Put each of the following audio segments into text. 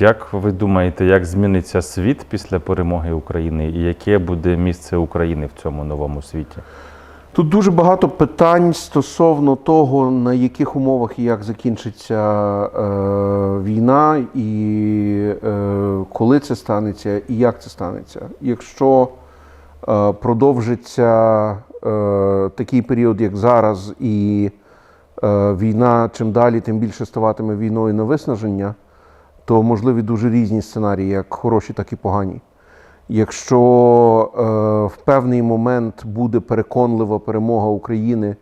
Як ви думаєте, як зміниться світ після перемоги України, і яке буде місце України в цьому новому світі? Тут дуже багато питань стосовно того, на яких умовах і як закінчиться е, війна, і е, коли це станеться, і як це станеться. Якщо е, продовжиться е, такий період, як зараз, і е, війна чим далі, тим більше ставатиме війною на виснаження, то можливі дуже різні сценарії, як хороші, так і погані. Якщо е, в певний момент буде переконлива перемога України,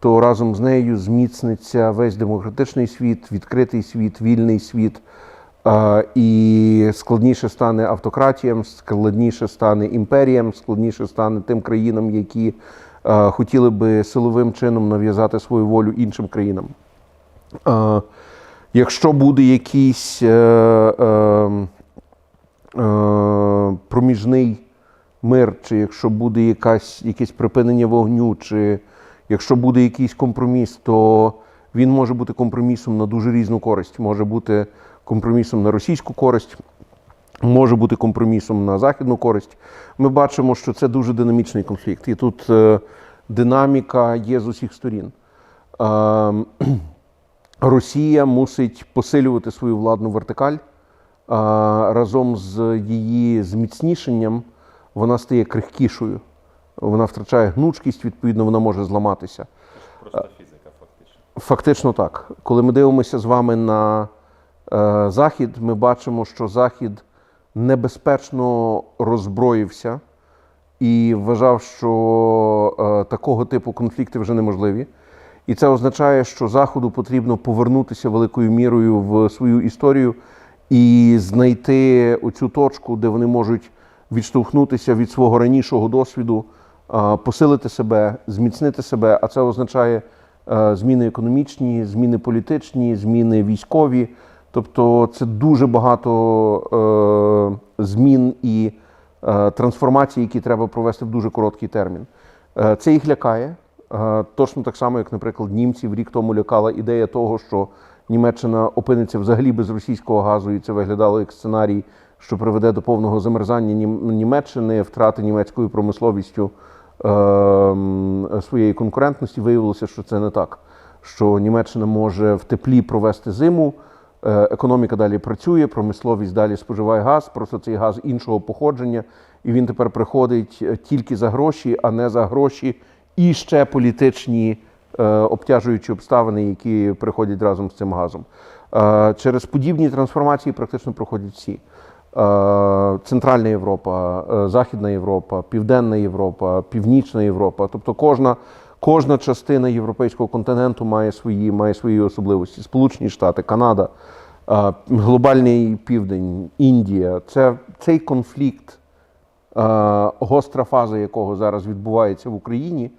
то разом з нею зміцниться весь демократичний світ, відкритий світ, вільний світ, е, і складніше стане автократіям, складніше стане імперіям, складніше стане тим країнам, які е, хотіли би силовим чином нав'язати свою волю іншим країнам. Якщо буде якийсь е, е, е, проміжний мир, чи якщо буде якась, якесь припинення вогню, чи якщо буде якийсь компроміс, то він може бути компромісом на дуже різну користь. Може бути компромісом на російську користь, може бути компромісом на західну користь. Ми бачимо, що це дуже динамічний конфлікт. І тут е, динаміка є з усіх сторін. Е, Росія мусить посилювати свою владну вертикаль. Разом з її зміцнішенням вона стає крихкішою. Вона втрачає гнучкість, відповідно, вона може зламатися. Просто фізика, фактично. Фактично так. Коли ми дивимося з вами на е, Захід, ми бачимо, що Захід небезпечно роззброївся і вважав, що е, такого типу конфлікти вже неможливі. І це означає, що Заходу потрібно повернутися великою мірою в свою історію і знайти оцю точку, де вони можуть відштовхнутися від свого ранішого досвіду, посилити себе, зміцнити себе. А це означає е, зміни економічні, зміни політичні, зміни військові. Тобто це дуже багато е, змін і е, трансформацій, які треба провести в дуже короткий термін. Е, Це їх лякає. Е, Точно так само, як, наприклад, німців рік тому лякала ідея того, що Німеччина опиниться взагалі без російського газу, і це виглядало як сценарій, що приведе до повного замерзання Німеччини, втрати німецькою промисловістю е, своєї конкурентності. Виявилося, що це не так. Що Німеччина може в теплі провести зиму, е, економіка далі працює, промисловість далі споживає газ, просто цей газ іншого походження, і він тепер приходить тільки за гроші, а не за гроші і ще політичні е, обтяжуючі обставини, які приходять разом з цим газом. Е, через подібні трансформації практично проходять всі. Е, Центральна Європа, Західна Європа, Південна Європа, Північна Європа. Тобто кожна, кожна частина європейського континенту має свої, має свої особливості. Сполучені Штати, Канада, глобальний південь, Індія. Це цей конфлікт, гостра фаза якого зараз відбувається в Україні,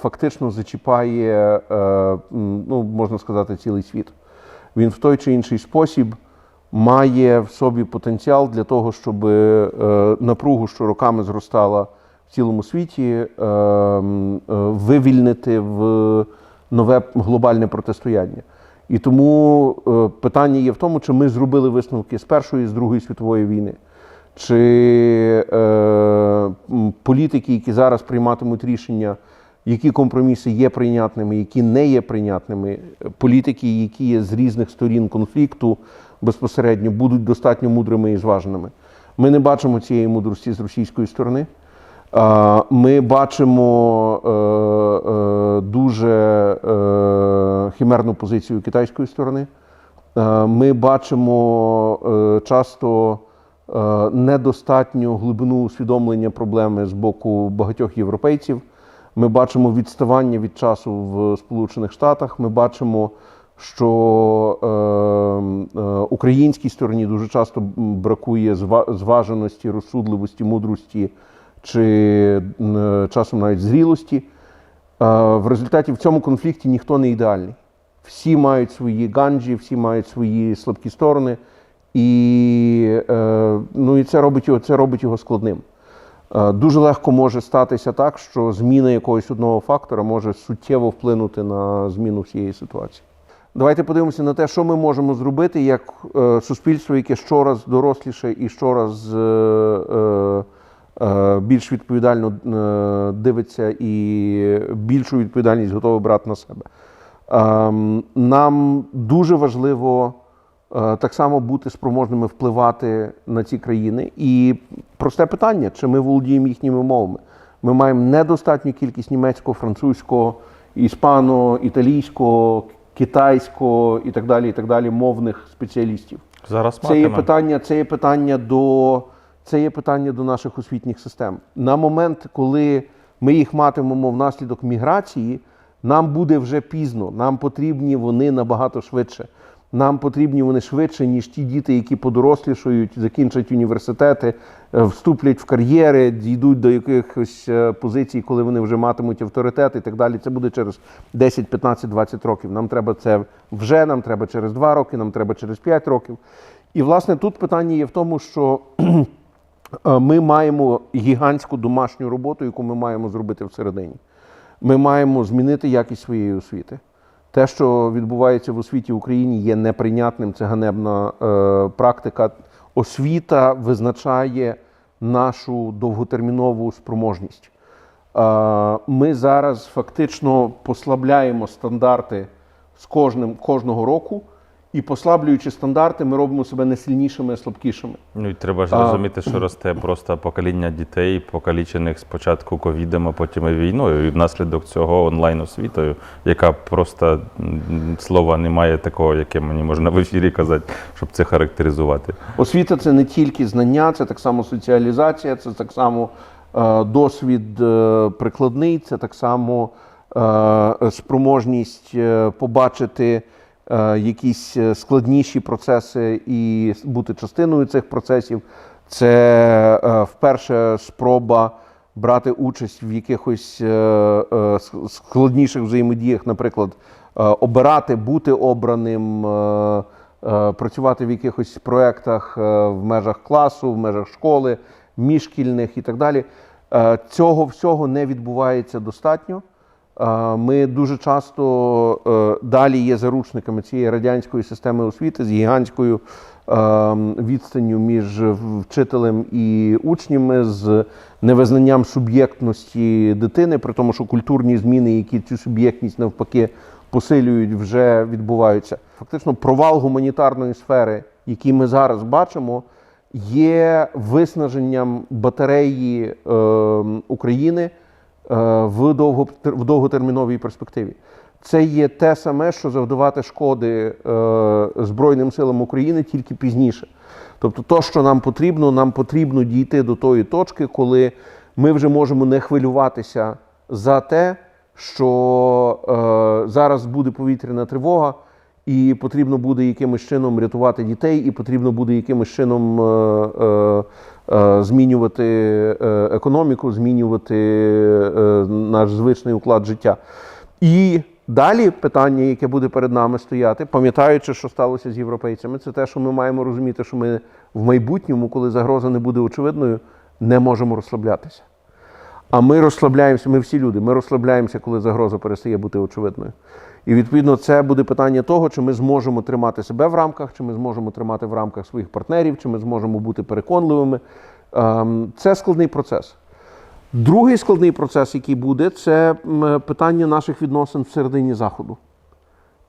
фактично зачіпає, е, ну, можна сказати, цілий світ. Він в той чи інший спосіб має в собі потенціал для того, щоб е, напругу, що роками зростала в цілому світі, е, е, вивільнити в нове глобальне протистояння. І тому е, питання є в тому, чи ми зробили висновки з Першої і з Другої світової війни. Чи е, політики, які зараз прийматимуть рішення, які компроміси є прийнятними, які не є прийнятними, політики, які є з різних сторін конфлікту безпосередньо, будуть достатньо мудрими і зваженими. Ми не бачимо цієї мудрості з російської сторони. Ми бачимо е, е, дуже е, химерну позицію китайської сторони. Е, Ми бачимо е, часто е, недостатню глибину усвідомлення проблеми з боку багатьох європейців. Ми бачимо відставання від часу в Сполучених Штатах. Ми бачимо, що е, е, українській стороні дуже часто бракує зваженості, розсудливості, мудрості чи м, часом навіть зрілості. Е, В результаті в цьому конфлікті ніхто не ідеальний. Всі мають свої ганджі, всі мають свої слабкі сторони, і, е, ну, і це робить його, це робить його складним. Е, Дуже легко може статися так, що зміна якогось одного фактора може суттєво вплинути на зміну всієї ситуації. Давайте подивимося на те, що ми можемо зробити як е, суспільство, яке щораз доросліше і щораз більш відповідально дивиться і більшу відповідальність готовий брати на себе. Ем, Нам дуже важливо так само бути спроможними впливати на ці країни. І просте питання: чи ми володіємо їхніми мовами? Ми маємо недостатню кількість німецького, французького, іспано, італійського, китайського і так далі, і так далі мовних спеціалістів. Зараз Це є питання, це є питання до це є питання до наших освітніх систем. На момент, коли ми їх матимемо внаслідок міграції, нам буде вже пізно. Нам потрібні вони набагато швидше. Нам потрібні вони швидше, ніж ті діти, які подорослішають, закінчать університети, е, вступлять в кар'єри, дійдуть до якихось е, позицій, коли вони вже матимуть авторитет і так далі. Це буде через 10, 15, 20 років. Нам треба це вже, нам треба через 2 роки, нам треба через 5 років. І власне тут питання є в тому, що е, ми маємо гігантську домашню роботу, яку ми маємо зробити всередині. Ми маємо змінити якість своєї освіти. Те, що відбувається в освіті в Україні, є неприйнятним. Це ганебна е, практика. Освіта визначає нашу довготермінову спроможність. Е, ми зараз фактично послабляємо стандарти з кожним кожного року, і послаблюючи стандарти, ми робимо себе не сильнішими, а слабкішими. Ну і треба ж А, розуміти, що росте просто покоління дітей, покалічених спочатку ковідом, а потім і війною, і внаслідок цього онлайн освітою, яка просто слова немає такого, яке мені можна в ефірі казати, щоб це характеризувати. Освіта це не тільки знання, це так само соціалізація, це так само е, досвід е, прикладний, це так само е, спроможність е, побачити якісь е, складніші процеси і бути частиною цих процесів. Це е, вперше спроба брати участь в якихось е, е, ск- складніших взаємодіях, наприклад, е, обирати, бути обраним. е, е, працювати в якихось проєктах е, в межах класу, в межах школи, міжшкільних і так далі. Е, Цього всього не відбувається достатньо. Ми дуже часто е, далі є заручниками цієї радянської системи освіти з гігантською е, відстанню між вчителем і учнями, з невизнанням суб'єктності дитини, при тому, що культурні зміни, які цю суб'єктність навпаки посилюють, вже відбуваються. Фактично, провал гуманітарної сфери, який ми зараз бачимо, є виснаженням батареї е, України в, довго, в довготерміновій перспективі. Це є те саме, що завдавати шкоди е, Збройним силам України тільки пізніше. Тобто, то, що нам потрібно, нам потрібно дійти до тої точки, коли ми вже можемо не хвилюватися за те, що е, зараз буде повітряна тривога, і потрібно буде якимось чином рятувати дітей, і потрібно буде якимось чином е, е, е, змінювати е, економіку, змінювати е, наш звичний уклад життя. І далі питання, яке буде перед нами стояти, пам'ятаючи, що сталося з європейцями, це те, що ми маємо розуміти, що ми в майбутньому, коли загроза не буде очевидною, не можемо розслаблятися. А ми розслабляємося, ми всі люди, ми розслабляємося, коли загроза перестає бути очевидною. І відповідно це буде питання того, чи ми зможемо тримати себе в рамках, чи ми зможемо тримати в рамках своїх партнерів, чи ми зможемо бути переконливими. Ем, Це складний процес. Другий складний процес, який буде, це питання наших відносин всередині Заходу.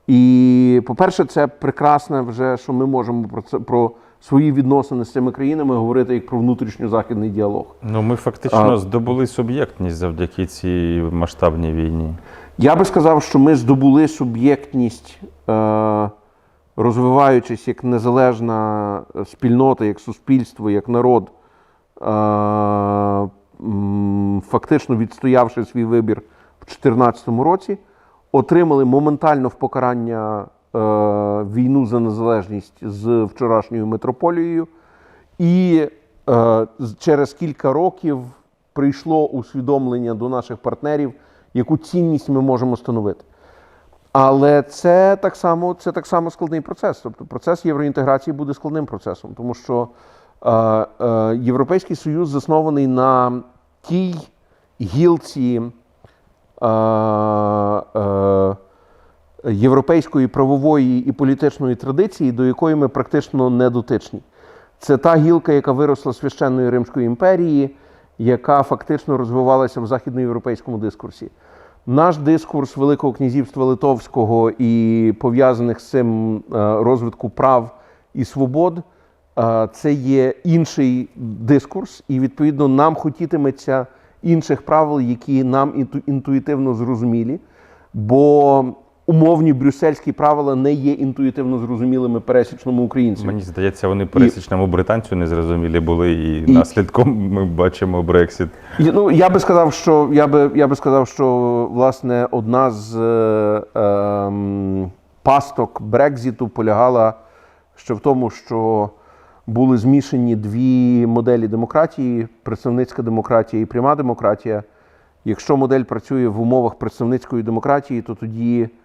І, по-перше, це прекрасне вже, що ми можемо про це про свої відносини з цими країнами говорити як про внутрішньозахідний діалог. Ну ми фактично А- здобули суб'єктність завдяки цій масштабній війні. Я би сказав, що ми здобули суб'єктність, е, розвиваючись як незалежна спільнота, як суспільство, як народ, е, фактично відстоявши свій вибір в 2014 році, отримали моментально в покарання війну за незалежність з вчорашньою метрополією. І е, через кілька років прийшло усвідомлення до наших партнерів, яку цінність ми можемо становити. Але це так само, це так само складний процес. Тобто процес євроінтеграції буде складним процесом, тому що е, е, Європейський Союз заснований на тій гілці е, е, європейської правової і політичної традиції, до якої ми практично не дотичні. Це та гілка, яка виросла з священної Римської імперії, яка фактично розвивалася в західноєвропейському дискурсі. Наш дискурс Великого князівства Литовського і пов'язаних з цим е, розвитку прав і свобод е, це є інший дискурс, і відповідно нам хотітиметься інших правил, які нам інту- інтуїтивно зрозумілі, бо умовні брюссельські правила не є інтуїтивно зрозумілими пересічному українцю. Мені здається, вони пересічному британцю незрозумілі були, і, І- наслідком ми бачимо Брексіт. Ну, я би сказав, що я би, я би сказав, що власне одна з е, ем, пасток Брекзіту полягала ще в тому, що були змішані дві моделі демократії: представницька демократія і пряма демократія. Якщо модель працює в умовах представницької демократії, то тоді е,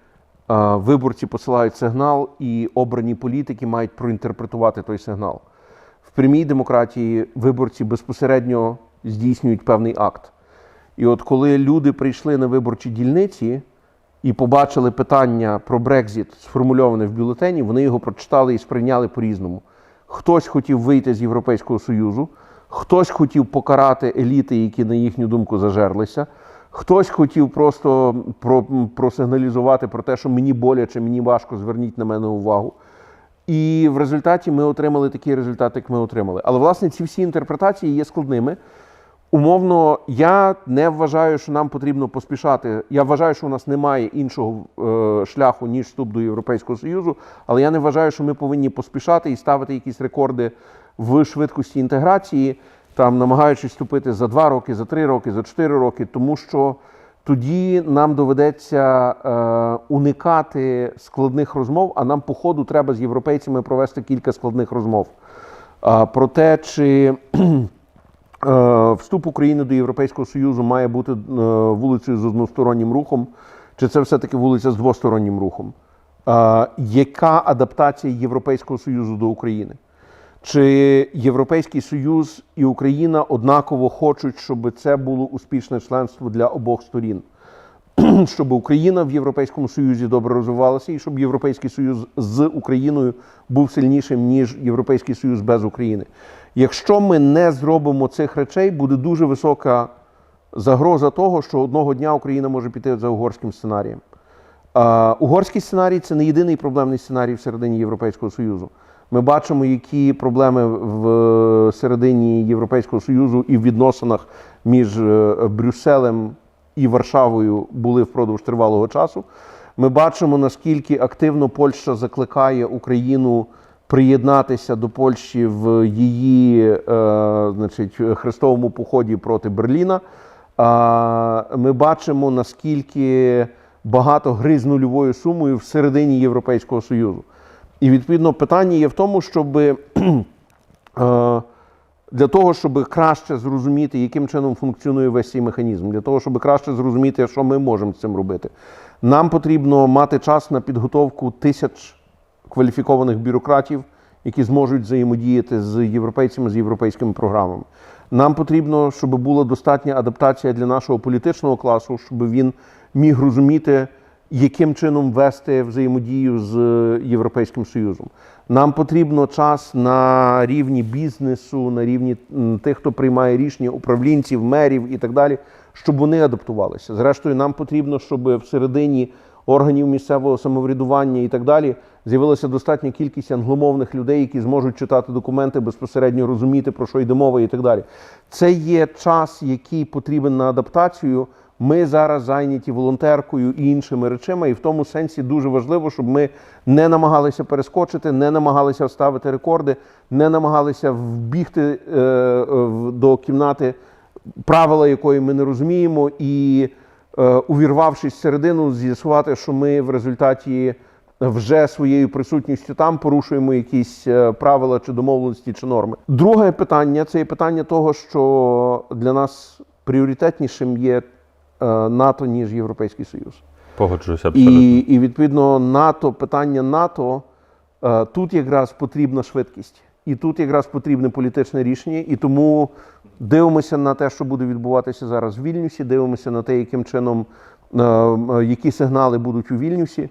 виборці посилають сигнал, і обрані політики мають проінтерпретувати той сигнал. В прямій демократії виборці безпосередньо здійснюють певний акт. І от коли люди прийшли на виборчі дільниці і побачили питання про Брекзіт сформульоване в бюлетені, вони його прочитали і сприйняли по-різному. Хтось хотів вийти з Європейського Союзу, хтось хотів покарати еліти, які, на їхню думку, зажерлися. Хтось хотів просто просигналізувати про те, що мені боляче, мені важко, зверніть на мене увагу. І в результаті ми отримали такий результат, як ми отримали. Але власне ці всі інтерпретації є складними. Умовно, я не вважаю, що нам потрібно поспішати. Я вважаю, що у нас немає іншого е, шляху, ніж вступ до Європейського Союзу, але я не вважаю, що ми повинні поспішати і ставити якісь рекорди в швидкості інтеграції, там намагаючись вступити за два роки, за три роки, за чотири роки, тому що тоді нам доведеться е, уникати складних розмов, а нам по ходу треба з європейцями провести кілька складних розмов. А, про те, чи е, вступ України до Європейського Союзу має бути е, вулицею з одностороннім рухом, чи це все-таки вулиця з двостороннім рухом? Е, яка адаптація Європейського Союзу до України? Чи Європейський Союз і Україна однаково хочуть, щоб це було успішне членство для обох сторін? щоб Україна в Європейському Союзі добре розвивалася, і щоб Європейський Союз з Україною був сильнішим, ніж Європейський Союз без України. Якщо ми не зробимо цих речей, буде дуже висока загроза того, що одного дня Україна може піти за угорським сценарієм. Угорський сценарій це не єдиний проблемний сценарій всередині Європейського Союзу. Ми бачимо, які проблеми в середині Європейського Союзу і в відносинах між е, Брюсселем і Варшавою були впродовж тривалого часу. Ми бачимо, наскільки активно Польща закликає Україну приєднатися до Польщі в її е, значить, хрестовому поході проти Берліна. А, Ми бачимо, наскільки багато гри з нульовою сумою всередині Європейського Союзу. І відповідно питання є в тому, щоб е, для того, щоб краще зрозуміти, яким чином функціонує весь цей механізм, для того, щоб краще зрозуміти, що ми можемо з цим робити, нам потрібно мати час на підготовку тисяч кваліфікованих бюрократів, які зможуть взаємодіяти з європейцями, з європейськими програмами. Нам потрібно, щоб була достатня адаптація для нашого політичного класу, щоб він міг розуміти, яким чином вести взаємодію з Європейським Союзом. Нам потрібно час на рівні бізнесу, на рівні тих, хто приймає рішення, управлінців, мерів і так далі, щоб вони адаптувалися. Зрештою, нам потрібно, щоб всередині органів місцевого самоврядування і так далі з'явилася достатня кількість англомовних людей, які зможуть читати документи, безпосередньо розуміти, про що йде мова і так далі. Це є час, який потрібен на адаптацію. Ми зараз зайняті волонтеркою і іншими речами, і в тому сенсі дуже важливо, щоб ми не намагалися перескочити, не намагалися вставити рекорди, не намагалися вбігти е, е, до кімнати, правила якої ми не розуміємо, і е, увірвавшись всередину, з'ясувати, що ми в результаті вже своєю присутністю там порушуємо якісь е, правила чи домовленості чи норми. Друге питання це є питання того, що для нас пріоритетнішим є НАТО ніж Європейський Союз. Погоджуюся абсолютно. І, і відповідно НАТО, питання НАТО е, тут якраз потрібна швидкість, і тут якраз потрібне політичне рішення. І тому дивимося на те, що буде відбуватися зараз в Вільнюсі. Дивимося на те, яким чином е, е, які сигнали будуть у Вільнюсі.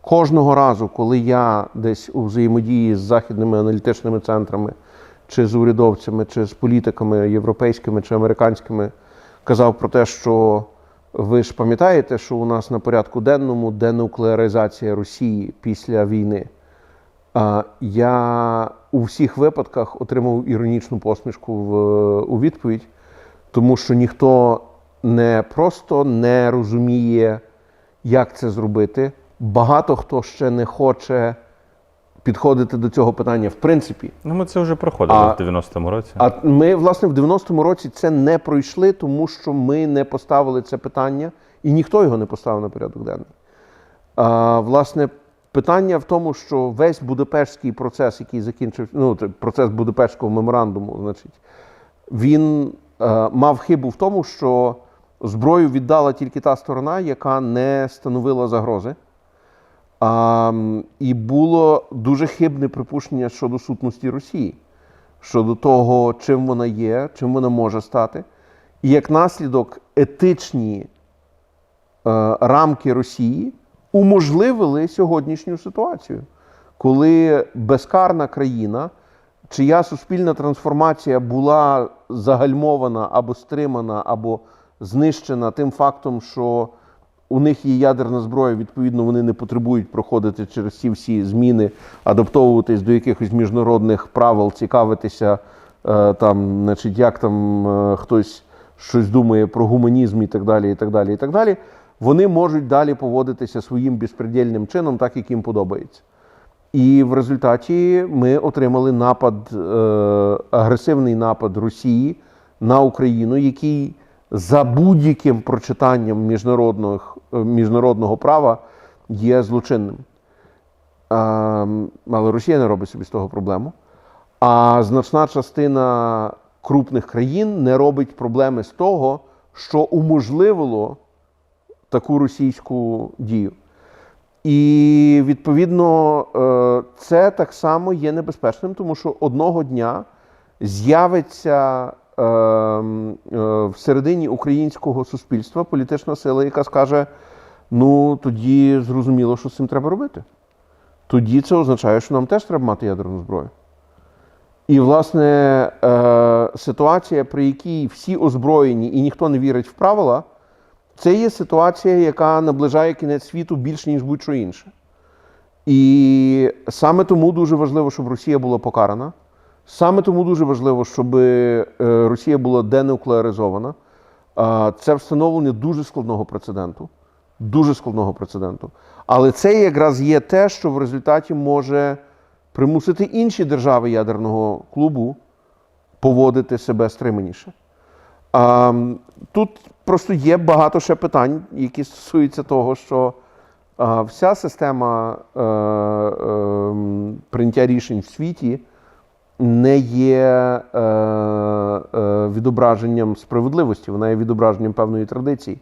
Кожного разу, коли я десь у взаємодії з західними аналітичними центрами, чи з урядовцями, чи з політиками європейськими чи американськими, казав про те, що ви ж пам'ятаєте, що у нас на порядку денному денуклеаризація Росії після війни. Я у всіх випадках отримав іронічну посмішку в, у відповідь, тому що ніхто не просто не розуміє, як це зробити. Багато хто ще не хоче підходити до цього питання в принципі. Ну, ми це вже проходили А- в 90-му році. А ми, власне, в 90-му році це не пройшли, тому що ми не поставили це питання, і ніхто його не поставив на порядок денний. А, власне, питання в тому, що весь Будапештський процес, який закінчив, ну, процес Будапештського меморандуму, значить, він е, мав хибу в тому, що зброю віддала тільки та сторона, яка не становила загрози. А, і було дуже хибне припущення щодо сутності Росії, щодо того, чим вона є, чим вона може стати. І як наслідок етичні е, рамки Росії уможливили сьогоднішню ситуацію, коли безкарна країна, чия суспільна трансформація була загальмована або стримана, або знищена тим фактом, що у них є ядерна зброя, відповідно, вони не потребують проходити через ці всі зміни, адаптовуватись до якихось міжнародних правил, цікавитися е, там, значить, як там е, хтось щось думає про гуманізм і так далі, і так далі, і так далі. Вони можуть далі поводитися своїм безпредельним чином, так як їм подобається. І в результаті ми отримали напад, е, агресивний напад Росії на Україну, який за будь-яким прочитанням міжнародного, е, міжнародного права є злочинним. Ем, Але Росія не робить собі з того проблему. А значна частина крупних країн не робить проблеми з того, що уможливило таку російську дію. І відповідно е, це так само є небезпечним, тому що одного дня з'явиться всередині українського суспільства політична сила, яка скаже: ну тоді зрозуміло, що з цим треба робити. Тоді це означає, що нам теж треба мати ядерну зброю. І, власне, е, ситуація, при якій всі озброєні і ніхто не вірить в правила, це є ситуація, яка наближає кінець світу більш ніж будь-що інше. І саме тому дуже важливо, щоб Росія була покарана. Саме тому дуже важливо, щоб е, Росія була денуклеаризована. Це встановлення дуже складного прецеденту. Дуже складного прецеденту. Але це якраз є те, що в результаті може примусити інші держави ядерного клубу поводити себе стриманіше. Тут просто є багато ще питань, які стосуються того, що вся система е, е, прийняття рішень в світі не є е, е, відображенням справедливості, вона є відображенням певної традиції.